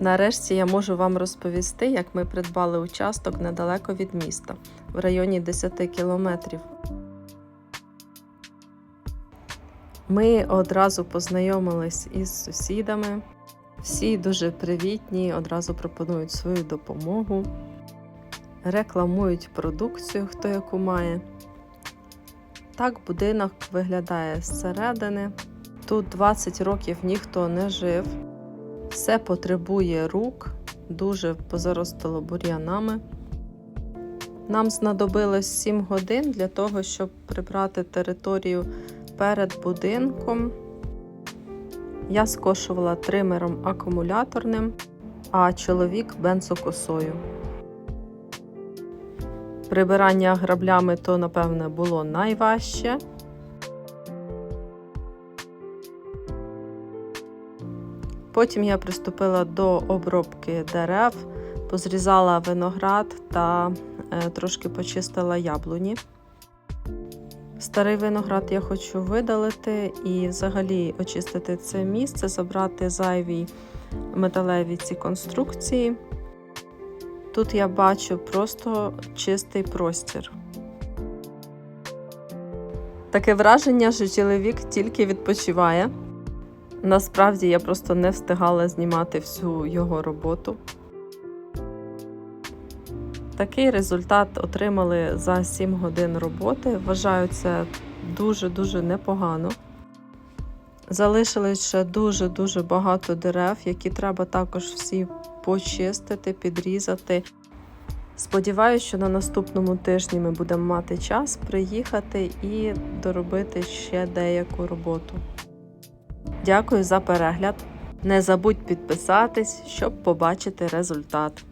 Нарешті я можу вам розповісти, як ми придбали участок недалеко від міста, в районі 10 кілометрів. Ми одразу познайомились із сусідами. Всі дуже привітні, одразу пропонують свою допомогу, рекламують продукцію, хто яку має. Так будинок виглядає зсередини. Тут 20 років ніхто не жив. Все потребує рук, дуже позаростало бур'янами. Нам знадобилось 7 годин для того, щоб прибрати територію перед будинком. Я скошувала тримером акумуляторним, а чоловік бензокосою. Прибирання граблями то, напевне, було найважче. Потім я приступила до обробки дерев, позрізала виноград та е, трошки почистила яблуні. Старий виноград я хочу видалити і взагалі очистити це місце, забрати зайві металеві ці конструкції. Тут я бачу просто чистий простір. Таке враження, що чоловік тільки відпочиває. Насправді я просто не встигала знімати всю його роботу. Такий результат отримали за 7 годин роботи. Вважаю, це дуже-дуже непогано. Залишилось ще дуже-дуже багато дерев, які треба також всі почистити, підрізати. Сподіваюся, що на наступному тижні ми будемо мати час приїхати і доробити ще деяку роботу. Дякую за перегляд. Не забудь підписатись, щоб побачити результат.